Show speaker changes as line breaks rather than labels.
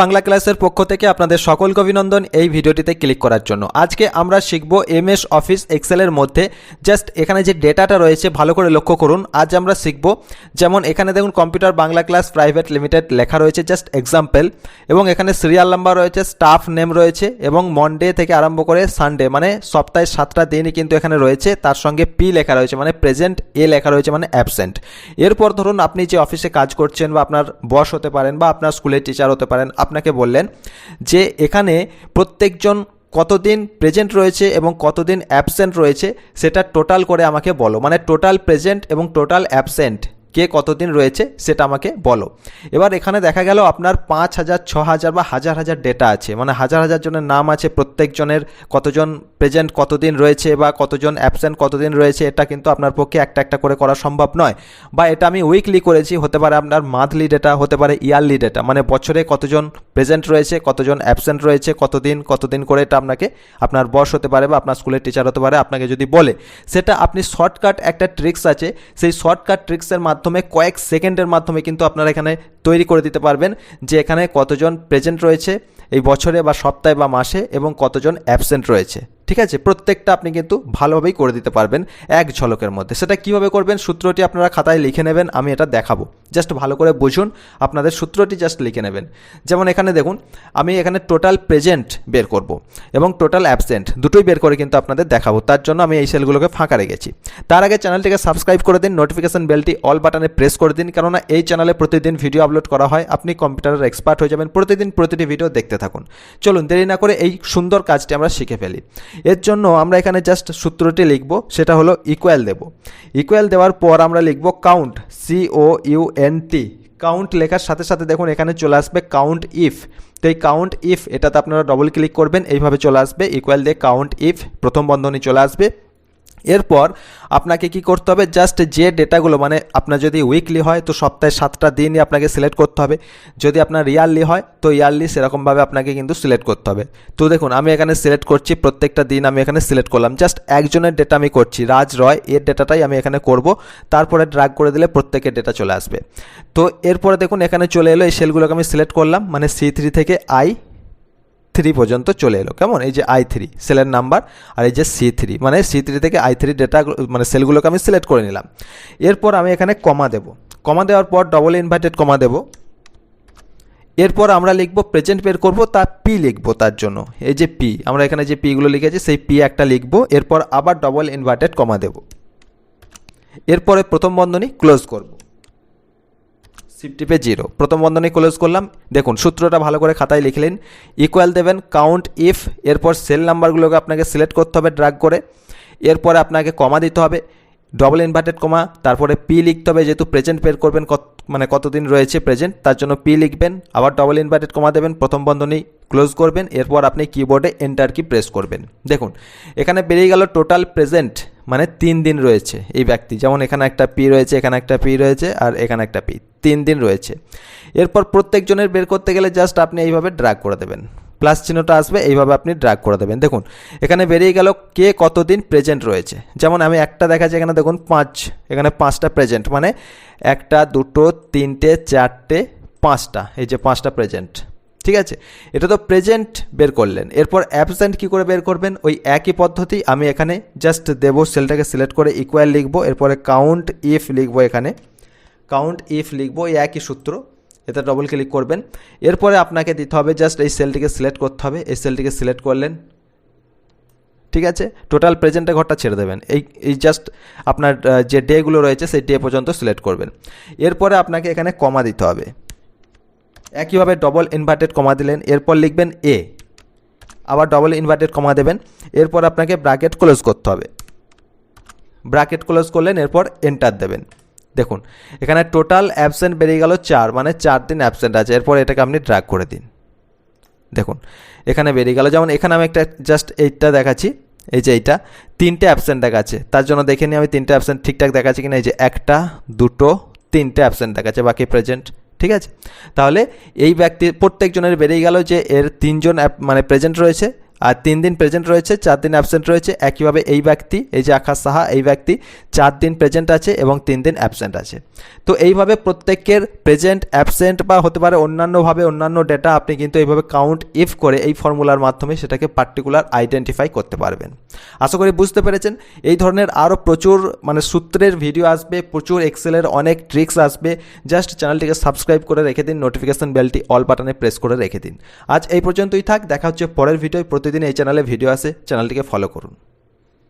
বাংলা ক্লাসের পক্ষ থেকে আপনাদের সকলকে অভিনন্দন এই ভিডিওটিতে ক্লিক করার জন্য। আজকে আমরা শিখব এমএস অফিস এক্সেলের মধ্যে। জাস্ট এখানে যে ডেটাটা রয়েছে, ভালো করে লক্ষ্য করুন। আজ আমরা শিখব যেমন এখানে দেখুন computer Bangla class private limited লেখা রয়েছে, জাস্ট এক্সাম্পল। এবং এখানে সিরিয়াল নাম্বার রয়েছে, স্টাফ নেম রয়েছে এবং মনডে থেকে আরম্ভ করে সানডে মানে সপ্তাহে সাতটা দিনই কিন্তু এখানে রয়েছে। তার সঙ্গে পি লেখা রয়েছে মানে প্রেজেন্ট, এ লেখা রয়েছে মানে অ্যাবসেন্ট। এরপর ধরুন আপনি যে অফিসে কাজ করছেন বা আপনার বস হতে পারেন বা আপনার স্কুলের টিচার হতে পারেন আপনাকে বললেন যে এখানে প্রত্যেকজন কতদিন প্রেজেন্ট রয়েছে এবং কতদিন অ্যাবসেন্ট রয়েছে, সেটা টোটাল করে আমাকে বলো। মানে টোটাল প্রেজেন্ট এবং টোটাল অ্যাবসেন্ট কে কতদিন রয়েছে সেটা আমাকে বলো। এবার এখানে দেখা গেল আপনার পাঁচ হাজার, ছ হাজার বা হাজার হাজার ডেটা আছে। মানে হাজার হাজার জনের নাম আছে প্রত্যেকজনের কতজন প্রেজেন্ট কতদিন রয়েছে বা কতজন অ্যাবসেন্ট কতদিন রয়েছে, এটা কিন্তু আপনার পক্ষে একটা একটা করে করা সম্ভব নয়। বা এটা আমি উইকলি করেছি, হতে পারে আপনার মান্থলি ডেটা হতে পারে ইয়ারলি ডেটা মানে বছরে কতজন প্রেজেন্ট রয়েছে, কতজন অ্যাবসেন্ট রয়েছে, কতদিন কতদিন করে এটা আপনাকে, আপনার বস হতে পারে বা আপনার স্কুলের টিচার হতে পারে, আপনাকে যদি বলে। সেটা আপনি শর্টকাট একটা ট্রিক্স আছে, সেই শর্টকাট ট্রিক্সের মাধ্যমে কয়েক সেকেন্ডের মাধ্যমে কিন্তু আপনারা এখানে তৈরি করে দিতে পারবেন যে এখানে কতজন প্রেজেন্ট রয়েছে এই বছরে বা সপ্তাহে বা মাসে এবং কতজন অ্যাবসেন্ট রয়েছে। ঠিক আছে? প্রত্যেকটা আপনি কিন্তু ভালোভাবেই করে দিতে পারবেন এক ঝলকের মধ্যে। সেটা কীভাবে করবেন? সূত্রটি আপনারা খাতায় লিখে নেবেন, আমি এটা দেখাবো। জাস্ট ভালো করে বুঝুন, আপনাদের সূত্রটি জাস্ট লিখে নেবেন। যেমন এখানে দেখুন, আমি এখানে টোটাল প্রেজেন্ট বের করব এবং টোটাল অ্যাবসেন্ট দুটোই বের করে কিন্তু আপনাদের দেখাবো। তার জন্য আমি এই সেলগুলোকে ফাঁকা রেখেছি। তার আগে চ্যানেলটিকে সাবস্ক্রাইব করে দিন নোটিফিকেশন বেলটি অল বাটনে প্রেস করে দিন, কেননা এই চ্যানেলে প্রতিদিন ভিডিও আপলোড করা হয়। আপনি কম্পিউটারের এক্সপার্ট হয়ে যাবেন, প্রতিদিন প্রতিটি ভিডিও দেখতে থাকুন। চলুন, দেরি না করে এই সুন্দর কাজটি আমরা শিখে ফেলি। এর জন্য আমরা এখানে জাস্ট সূত্রটি লিখব, সেটা হলো ইকুয়াল দেব। ইকুয়াল দেওয়ার পর আমরা লিখব count C O U N count লেখার সাথে সাথে দেখুন এখানে চলে আসবে কাউন্ট ইফ তো এই কাউন্ট ইফ এটাতে আপনারা ডবল ক্লিক করবেন, এইভাবে চলে আসবে ইকুয়াল দিয়ে কাউন্ট ইফ প্রথম বন্ধনী চলে আসবে। এরপর আপনাকে কি করতে হবে? জাস্ট যে ডেটাগুলো মানে আপনার যদি উইকলি হয়, তো সপ্তাহে সাতটা দিনই আপনাকে সিলেক্ট করতে হবে। যদি আপনার ইয়ারলি হয়, তো ইয়ারলি সেরকমভাবে আপনাকে কিন্তু সিলেক্ট করতে হবে। তো দেখুন, আমি এখানে সিলেক্ট করছি, প্রত্যেকটা দিন আমি এখানে সিলেক্ট করলাম। জাস্ট একজনের ডেটা আমি করছি, রাজ রয়, এর ডেটাটাই আমি এখানে করব। তারপরে ড্রাগ করে দিলে প্রত্যেকের ডেটা চলে আসবে। তো এরপরে দেখুন, এখানে চলে এলো, এই সেলগুলোকে আমি সিলেক্ট করলাম মানে সি থ্রি থেকে আই থ্রি পর্যন্ত চলে এলো। কেমন? এই যে আই থ্রি সেলের নাম্বার আর এই যে সি থ্রি মানে সি থ্রি থেকে আই থ্রি ডেটা মানে সেলগুলোকে আমি সিলেক্ট করে নিলাম। এরপর আমি এখানে কমা দেব। কমা দেওয়ার পর ডবল ইনভার্টেড কমা দেব। এরপর আমরা লিখব প্রেজেন্ট বের করব, তার পি লিখব তার জন্য। এই যে পি আমরা এখানে যে পিগুলো লিখেছি, সেই পি একটা লিখব, এরপর আবার ডবল ইনভার্টেড কমা দেব। এরপরে প্রথম বন্ধনী ক্লোজ করব। সিফটিপে জিরো। প্রথম বন্ধনী ক্লোজ করলাম। দেখুন, সূত্রটা ভালো করে খাতায় লিখলেন। ইকুয়াল দেবেন কাউন্ট ইফ এরপর সেল নাম্বারগুলোকে আপনাকে সিলেক্ট করতে হবে ড্রাগ করে। এরপরে আপনাকে কমা দিতে হবে ডবল ইনভার্টেড কমা তারপরে পি লিখতে হবে, যেহেতু প্রেজেন্ট বের করবেন কত মানে কতদিন রয়েছে প্রেজেন্ট তার জন্য পি লিখবেন, আবার ডবল ইনভার্টেড কমা দেবেন, প্রথম বন্ধনী ক্লোজ করবেন, এরপর আপনি কিবোর্ডে এন্টার কি প্রেস করবেন। দেখুন, এখানে বেরিয়ে গেল টোটাল প্রেজেন্ট মানে তিন দিন রয়েছে এই ব্যক্তি। যেমন এখানে একটা পি রয়েছে, এখানে একটা পি রয়েছে, আর এখানে একটা পি তিন দিন রয়েছে। এরপর প্রত্যেকজনের বের করতে গেলে জাস্ট আপনি এইভাবে ড্রাগ করে দেবেন। প্লাস চিহ্নটা আসবে, এইভাবে আপনি ড্রাগ করে দেবেন। দেখুন, এখানে বেরিয়ে গেল কে কতদিন প্রেজেন্ট রয়েছে। যেমন আমি একটা দেখাচ্ছি এখানে, দেখুন, পাঁচ, এখানে পাঁচটা প্রেজেন্ট মানে একটা, দুটো, তিনটে, চারটে, পাঁচটা, এই যে পাঁচটা প্রেজেন্ট ঠিক আছে? এটা তো প্রেজেন্ট বের করলেন। এরপর অ্যাবসেন্ট কী করে বের করবেন? ওই একই পদ্ধতি আমি এখানে জাস্ট দেবো সেলটাকে সিলেক্ট করে ইকুয়াল লিখব, এরপরে কাউন্ট ইফ লিখব এখানে। কাউন্ট ইফ লিখব এই একই সূত্র, এতে ডবল ক্লিক করবেন। এরপরে আপনাকে দিতে হবে জাস্ট এই সেলটিকে সিলেক্ট করতে হবে। এই সেলটিকে সিলেক্ট করলেন। ঠিক আছে? টোটাল প্রেজেন্টে ঘরটা ছেড়ে দেবেন। এই এই জাস্ট আপনার যে ডেগুলো রয়েছে, সেই ডে পর্যন্ত সিলেক্ট করবেন। এরপরে আপনাকে এখানে কমা দিতে হবে। একইভাবে ডবল ইনভার্টেড কমা দিলেন। এরপর লিখবেন এ আবার ডবল ইনভার্টেড কমা দেবেন। এরপর আপনাকে ব্র্যাকেট ক্লোজ করতে হবে। ব্র্যাকেট ক্লোজ করলেন, এরপর এন্টার দেবেন। দেখুন, এখানে টোটাল অ্যাবসেন্ট বেরিয়ে গেল চার মানে চার দিন অ্যাবসেন্ট আছে। এরপর এটাকে আপনি ড্র্যাগ করে দিন। দেখুন, এখানে বেরিয়ে গেল। যেমন এখানে আমি একটা জাস্ট এইটা দেখাচ্ছি, এই যে এইটা, তিনটে অ্যাবসেন্ট দেখাচ্ছে। তার জন্য দেখে নিই আমি তিনটে অ্যাবসেন্ট ঠিকঠাক দেখাচ্ছে কিনা। এই যে একটা, দুটো, তিনটে অ্যাবসেন্ট দেখাচ্ছে, বাকি প্রেজেন্ট ঠিক আছে? তাহলে এই ব্যক্তির প্রত্যেকজনের বেরিয়ে গেল যে এর তিনজন মানে প্রেজেন্ট রয়েছে। আর তিন দিন প্রেজেন্ট রয়েছে, চার দিন অ্যাবসেন্ট রয়েছে। একইভাবে এই ব্যক্তি, এই যে আকাশ সাহা, এই ব্যক্তি চার দিন প্রেজেন্ট আছে এবং তিন দিন অ্যাবসেন্ট আছে। তো এইভাবে প্রত্যেকের প্রেজেন্ট অ্যাবসেন্ট বা হতে পারে অন্যান্যভাবে অন্যান্য ডেটা আপনি কিন্তু এইভাবে কাউন্ট ইফ করে এই ফর্মুলার মাধ্যমে সেটাকে পার্টিকুলার আইডেন্টিফাই করতে পারবেন। আশা করি বুঝতে পেরেছেন। এই ধরনের আরও প্রচুর মানে সূত্রের ভিডিও আসবে, প্রচুর এক্সেলের অনেক ট্রিক্স আসবে। জাস্ট চ্যানেলটিকে সাবস্ক্রাইব করে রেখে দিন নোটিফিকেশন বেলটি অল বাটনে প্রেস করে রেখে দিন। আজ এই পর্যন্তই থাক, দেখা হচ্ছে পরের ভিডিওয় প্রতিদিন এই চ্যানেলে ভিডিও আসে চ্যানেলটিকে ফলো করুন।